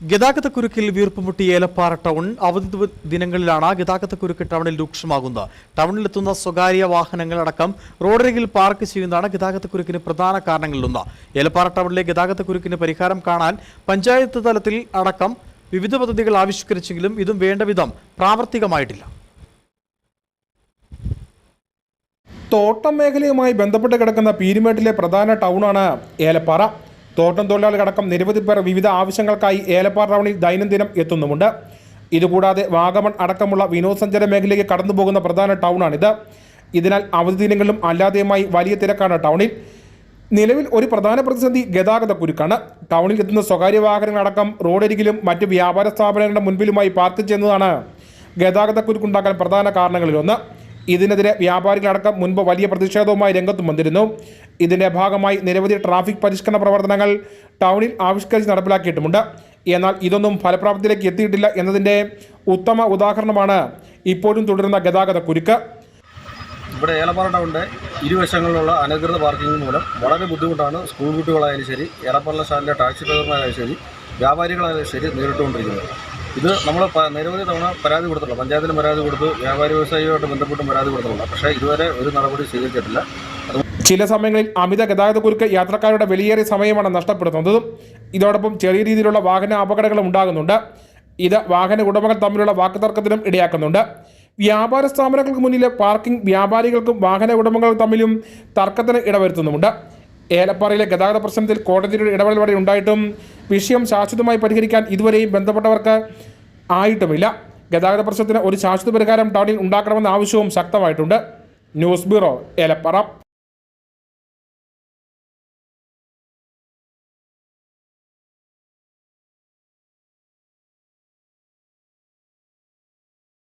ഗതാഗതക്കുരുക്കിൽ വീർപ്പുമുട്ടി Elappara town അവധി ദിനങ്ങളിലാണ് ഗതാഗതക്കുരുക്ക് ടൗണിൽ രൂക്ഷമാകുന്നത്. ടൗണിലെത്തുന്ന സ്വകാര്യ വാഹനങ്ങളടക്കം റോഡരികിൽ പാർക്ക് ചെയ്യുന്നതാണ് ഗതാഗതക്കുരുക്കിന് പ്രധാന കാരണങ്ങളിലൊന്ന്. ഏലപ്പാറ ടൗണിലെ ഗതാഗതക്കുരുക്കിന് പരിഹാരം കാണാൻ പഞ്ചായത്ത് തലത്തിൽ അടക്കം വിവിധ പദ്ധതികൾ ആവിഷ്കരിച്ചെങ്കിലും ഇതും വേണ്ടവിധം പ്രാവർത്തികമായിട്ടില്ല. തോട്ടം മേഖലയുമായി ബന്ധപ്പെട്ട് കിടക്കുന്ന പീരുമേട്ടിലെ പ്രധാന ടൗണാണ് ഏലപ്പാറ. തോട്ടം തൊഴിലാളികളടക്കം നിരവധി പേർ വിവിധ ആവശ്യങ്ങൾക്കായി ഏലപ്പാറ ടൗണിൽ ദൈനംദിനം എത്തുന്നുമുണ്ട്. ഇതുകൂടാതെ വാഗമൺ അടക്കമുള്ള വിനോദസഞ്ചാര മേഖലയ്ക്ക് കടന്നുപോകുന്ന പ്രധാന ടൗണാണിത്. ഇതിനാൽ അവധി ദിനങ്ങളിലും അല്ലാതെയുമായി വലിയ തിരക്കാണ് ടൗണിൽ. നിലവിൽ ഒരു പ്രധാന പ്രതിസന്ധി ഗതാഗത കുരുക്കാണ്. ടൗണിൽ എത്തുന്ന സ്വകാര്യ വാഹനങ്ങളടക്കം റോഡരികിലും മറ്റ് വ്യാപാര സ്ഥാപനങ്ങളുടെ മുൻപിലുമായി പാർക്ക് ചെയ്യുന്നതാണ് ഗതാഗത കുരുക്കുണ്ടാക്കാൻ പ്രധാന കാരണങ്ങളിലൊന്ന്. ഇതിനെതിരെ വ്യാപാരികളടക്കം മുൻപ് വലിയ പ്രതിഷേധവുമായി രംഗത്തും വന്നിരുന്നു. ഇതിന്റെ ഭാഗമായി നിരവധി ട്രാഫിക് പരിഷ്കരണ പ്രവർത്തനങ്ങൾ ടൗണിൽ ആവിഷ്കരിച്ച് നടപ്പിലാക്കിയിട്ടുമുണ്ട്. എന്നാൽ ഇതൊന്നും ഫലപ്രാപ്തിയിലേക്ക് എത്തിയിട്ടില്ല എന്നതിന്റെ ഉത്തമ ഉദാഹരണമാണ് ഇപ്പോഴും തുടരുന്ന ഗതാഗത കുരുക്ക്. ഇവിടെ ഏലപ്പാറ ടൗണിന്റെ ഇരുവശങ്ങളിലുള്ള അനധികൃത പാർക്കിംഗ് മൂലം വളരെ ബുദ്ധിമുട്ടാണ് സ്കൂൾ കുട്ടികളായാലും ശരി ഏലപ്പാറ സ്റ്റാൻഡിലെ ടാക്സി ഡ്രൈവർമാരായാലും ശരി വ്യാപാരികളായാലും ശരി നേരിട്ടുകൊണ്ടിരിക്കുന്നത്. ഇത് നമ്മൾ നിരവധി തവണ പരാതി കൊടുത്തുള്ള പഞ്ചായത്തിന് പരാതി കൊടുത്ത് വ്യാപാരി വ്യവസായിയുമായിട്ട് ബന്ധപ്പെട്ടും പരാതി കൊടുത്തിട്ടുള്ള പക്ഷേ ഇതുവരെ ഒരു നടപടി സ്വീകരിച്ചിട്ടില്ല. ചില സമയങ്ങളിൽ അമിത ഗതാഗത കുരുക്ക് യാത്രക്കാരുടെ വിലയേറിയ സമയമാണ് നഷ്ടപ്പെടുത്തുന്നതും ഇതോടൊപ്പം ചെറിയ രീതിയിലുള്ള വാഹന അപകടങ്ങളും ഉണ്ടാകുന്നുണ്ട്. ഇത് വാഹന ഉടമകൾ തമ്മിലുള്ള വാക്കുതർക്കത്തിനും ഇടയാക്കുന്നുണ്ട്. വ്യാപാര സ്ഥാപനങ്ങൾക്ക് മുന്നിലെ പാർക്കിംഗ് വ്യാപാരികൾക്കും വാഹന ഉടമകൾ തമ്മിലും തർക്കത്തിന് ഇടവരുത്തുന്നുമുണ്ട്. ഏലപ്പാറയിലെ ഗതാഗത പ്രശ്നത്തിൽ കോടതിയുടെ ഇടപെടൽ ഉണ്ടായിട്ടും വിഷയം ശാശ്വതമായി പരിഹരിക്കാൻ ഇതുവരെയും ബന്ധപ്പെട്ടവർക്ക് ആയിട്ടുമില്ല. ഗതാഗത പ്രശ്നത്തിന് ഒരു ശാശ്വത പരിഹാരം ടൗണിൽ ഉണ്ടാക്കണമെന്ന ആവശ്യവും ശക്തമായിട്ടുണ്ട്. News bureau Elappara.